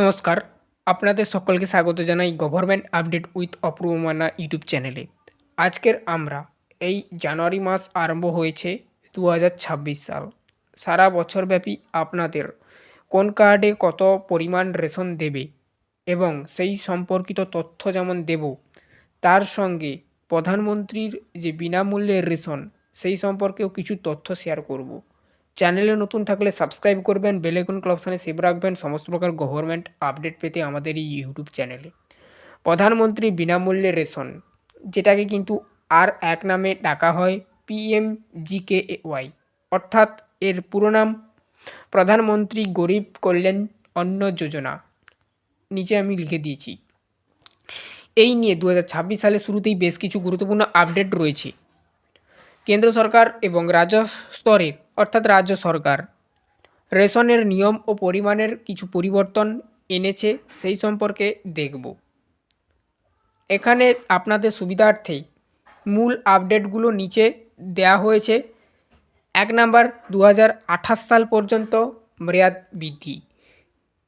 নমস্কার। আপনাদের সকলকে স্বাগত জানাই government update with Apurba Manna YouTube চ্যানেলে আজকের আমরা এই জানুয়ারি মাস আরম্ভ হয়েছে দু হাজার ছাব্বিশ সাল। সারা বছরব্যাপী আপনাদের কোন কার্ডে কত পরিমাণ রেশন দেবে এবং সেই সম্পর্কিত তথ্য যেমন দেব, তার সঙ্গে প্রধানমন্ত্রীর যে বিনামূল্যের রেশন, সেই সম্পর্কেও কিছু তথ্য শেয়ার করব। চ্যানেলে নতুন থাকলে সাবস্ক্রাইব করবেন বেলাইকন ক্লপশানে সেভ রাখবেন, সমস্ত প্রকার গভর্নমেন্ট আপডেট পেতে আমাদের এই ইউটিউব চ্যানেলে প্রধানমন্ত্রী বিনামূল্যে রেশন, যেটাকে কিন্তু আর এক নামে ডাকা হয় পিএম জিকে ওয়াই অর্থাৎ এর পুরো নাম, প্রধানমন্ত্রী গরিব কল্যাণ অন্ন যোজনা। নিচে আমি লিখে দিয়েছি। এই নিয়ে দু হাজার ছাব্বিশ সালের শুরুতেই বেশ কিছু গুরুত্বপূর্ণ আপডেট রয়েছে। কেন্দ্র সরকার এবং রাজ্য স্তরের অর্থাৎ রাজ্য সরকার। রেশনের নিয়ম ও পরিমাণের কিছু পরিবর্তন এনেছে, সেই সম্পর্কে দেখব। এখানে আপনাদের সুবিধার্থেই মূল আপডেটগুলো নিচে দেয়া হয়েছে। এক নাম্বার দু সাল পর্যন্ত মেয়াদ বৃদ্ধি।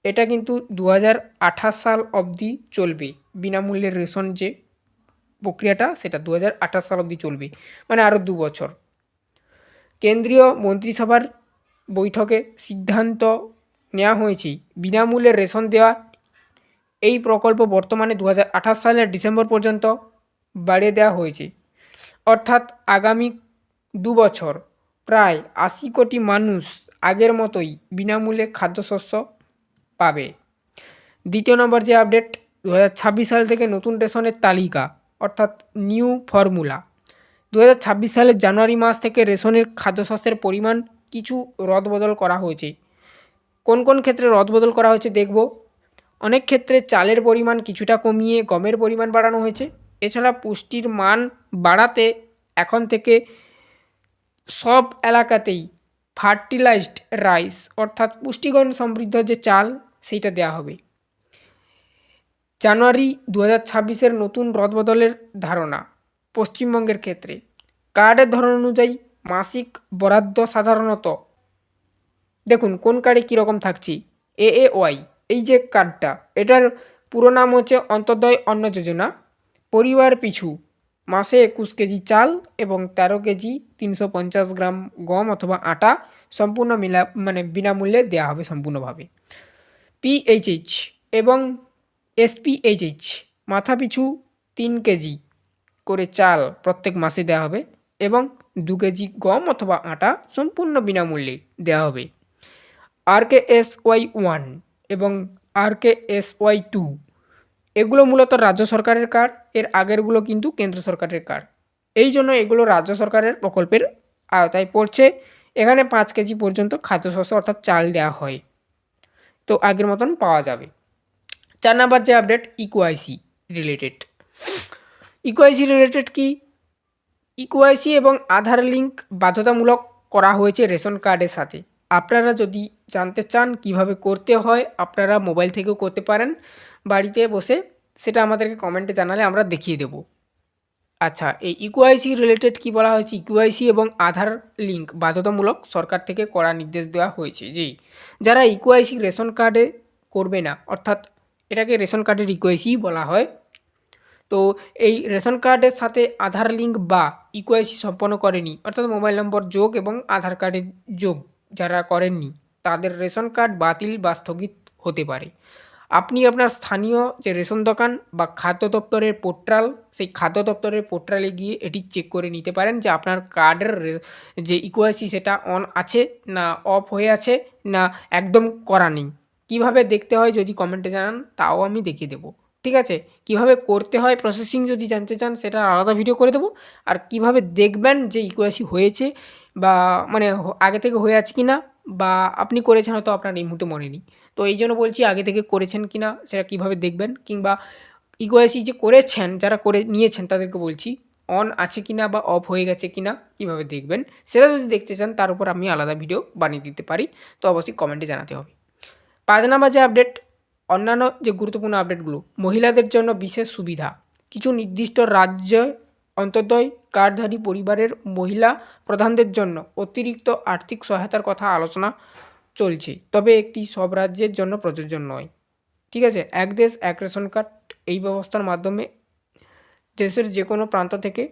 এটা কিন্তু দু হাজার আঠাশ সাল অবধি চলবে। বিনামূল্যের রেশন যে প্রক্রিয়াটা সেটা দু হাজার আঠাশ সাল অবধি চলবে মানে আরও দু বছর। কেন্দ্রীয় মন্ত্রিসভার বৈঠকে সিদ্ধান্ত নেওয়া হয়েছে, বিনামূল্যে রেশন দেওয়া। এই প্রকল্প বর্তমানে দু হাজার আঠাশ সালের ডিসেম্বর পর্যন্ত বাড়িয়ে দেওয়া হয়েছে। অর্থাৎ আগামী দু বছর প্রায় আশি কোটি মানুষ আগের মতোই বিনামূল্যে খাদ্যশস্য পাবে। দ্বিতীয় নম্বর যে আপডেট দু হাজার ছাব্বিশ সাল থেকে নতুন রেশনের তালিকা। অর্থাৎ নিউ ফর্মুলা। দু হাজার ছাব্বিশ সালের জানুয়ারি মাস থেকে রেশনের খাদ্যশস্যের পরিমাণ কিছু রদবদল করা হয়েছে। কোন কোন ক্ষেত্রে রদবদল করা হয়েছে দেখব। অনেক ক্ষেত্রে চালের পরিমাণ কিছুটা কমিয়ে গমের পরিমাণ বাড়ানো হয়েছে। এছাড়া পুষ্টির মান বাড়াতে এখন থেকে সব এলাকাতেই ফার্টিলাইজড রাইস অর্থাৎ পুষ্টিগুণ সমৃদ্ধ যে চাল, সেইটা দেওয়া হবে। জানুয়ারি দু হাজার নতুন রদবদলের ধারণা পশ্চিমবঙ্গের ক্ষেত্রে। কার্ডের ধরন অনুযায়ী মাসিক বরাদ্দ সাধারণত দেখুন, কোন কার্ডে কীরকম থাকছে? এ এ ওয়াই, এই যে কার্ডটা, এটার পুরো নাম হচ্ছে অন্তর্দয় অন্ন যোজনা। পরিবার পিছু, মাসে একুশ কেজি চাল এবং তেরো কেজি তিনশো পঞ্চাশ গ্রাম গম অথবা আটা সম্পূর্ণ মিলা মানে বিনামূল্যে দেওয়া হবে সম্পূর্ণভাবে। পিএইচএইচ এবং এসপিএইচএইচ মাথাপিছু তিন কেজি করে চাল প্রত্যেক মাসে দেওয়া হবে এবং দু কেজি গম অথবা আটা সম্পূর্ণ বিনামূল্যে দেওয়া হবে। R K S Y one এবং R K S Y two, এগুলো মূলত রাজ্য সরকারের কার্ড এর আগেরগুলো কিন্তু কেন্দ্র সরকারের কার্ড এই জন্য এগুলো রাজ্য সরকারের প্রকল্পের আওতায় পড়ছে। এখানে পাঁচ কেজি পর্যন্ত খাদ্যশস্য অর্থাৎ চাল দেওয়া হয়। তো আগের মতন পাওয়া যাবে। চার নাম্বার যে আপডেট ইকোআইসি রিলেটেড ইকোআইসি রিলেটেড কি? ইকোআইসি এবং আধার লিঙ্ক বাধ্যতামূলক করা হয়েছে রেশন কার্ডের সাথে। আপনারা যদি জানতে চান কীভাবে করতে হয়, আপনারা মোবাইল থেকেও করতে পারেন, বাড়িতে বসে সেটা আমাদেরকে কমেন্টে জানালে আমরা দেখিয়ে দেব। আচ্ছা এই ইকোআইসি রিলেটেড কি বলা হয়েছে? ইকোআইসি এবং আধার লিঙ্ক বাধ্যতামূলক সরকার থেকে করা নির্দেশ দেওয়া হয়েছে। জি, যারা ইকোআইসি রেশন কার্ডে করবে না, অর্থাৎ এটাকে রেশন কার্ডের ইকোআইসিই বলা হয়। তো এই রেশন কার্ডের সাথে আধার লিঙ্ক বা ইকোআইসি সম্পন্ন করেনি, অর্থাৎ মোবাইল নম্বর যোগ এবং আধার কার্ডের যোগ যারা করেননি, তাদের রেশন কার্ড বাতিল বা স্থগিত হতে পারে। আপনি আপনার স্থানীয় যে রেশন দোকান বা খাদ্য দপ্তরের পোর্টাল, সেই খাদ্য দপ্তরের পোর্টালে গিয়ে এটি চেক করে নিতে পারেন যে আপনার কার্ডের যে ইকোআইসি সেটা অন আছে না অফ হয়ে আছে না একদম করা নেই। কীভাবে দেখতে হয় যদি কমেন্টে জানান, তাও আমি দেখিয়ে দেবো। ঠিক আছে? কীভাবে করতে হয় প্রসেসিং যদি জানতে চান, সেটা আলাদা ভিডিও করে দেবো। আর কীভাবে দেখবেন যে ইকোয়াসি হয়েছে বা মানে আগে থেকে হয়ে আছে কি না বা আপনি করেছেন হয়তো আপনার এই মুহূর্তে মনে নেই। তো এই জন্য বলছি, আগে থেকে করেছেন কি না সেটা কীভাবে দেখবেন কিংবা ইকোয়াসি যে করেছেন, যারা করে নিয়েছেন, তাদেরকে বলছি অন আছে কি না বা অফ হয়ে গেছে কি না কীভাবে দেখবেন, সেটা যদি দেখতে চান, তার উপর আমি আলাদা ভিডিও বানিয়ে দিতে পারি। তো অবশ্যই কমেন্টে জানাতে হবে। পাঁচ নাম্বার যে আপডেট অন্যান্য যে গুরুত্বপূর্ণ আপডেটগুলো মহিলাদের জন্য বিশেষ সুবিধা। কিছু নির্দিষ্ট রাজ্যে অন্তর্দয় কার্ডধারী পরিবারের মহিলা প্রধানদের জন্য অতিরিক্ত আর্থিক সহায়তার কথা আলোচনা চলছে। তবে একটি সব রাজ্যের জন্য প্রযোজ্য নয়। ঠিক আছে? এক দেশ, এক রেশন কার্ড, এই ব্যবস্থার মাধ্যমে দেশের যে কোনো প্রান্ত থেকে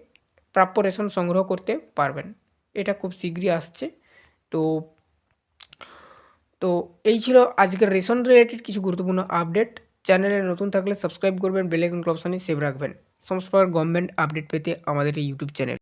প্রাপ্য রেশন সংগ্রহ করতে পারবেন। এটা খুব শীঘ্রই আসছে। তো তো এই ছিল আজকের রেশন রিলেটেড কিছু গুরুত্বপূর্ণ আপডেট চ্যানেলে নতুন থাকলে সাবস্ক্রাইব করবেন বেলাইকন আইকন সেভ রাখবেন। সমস্ত প্রকার গভর্নমেন্ট আপডেট পেতে আমাদের এই ইউটিউব চ্যানেল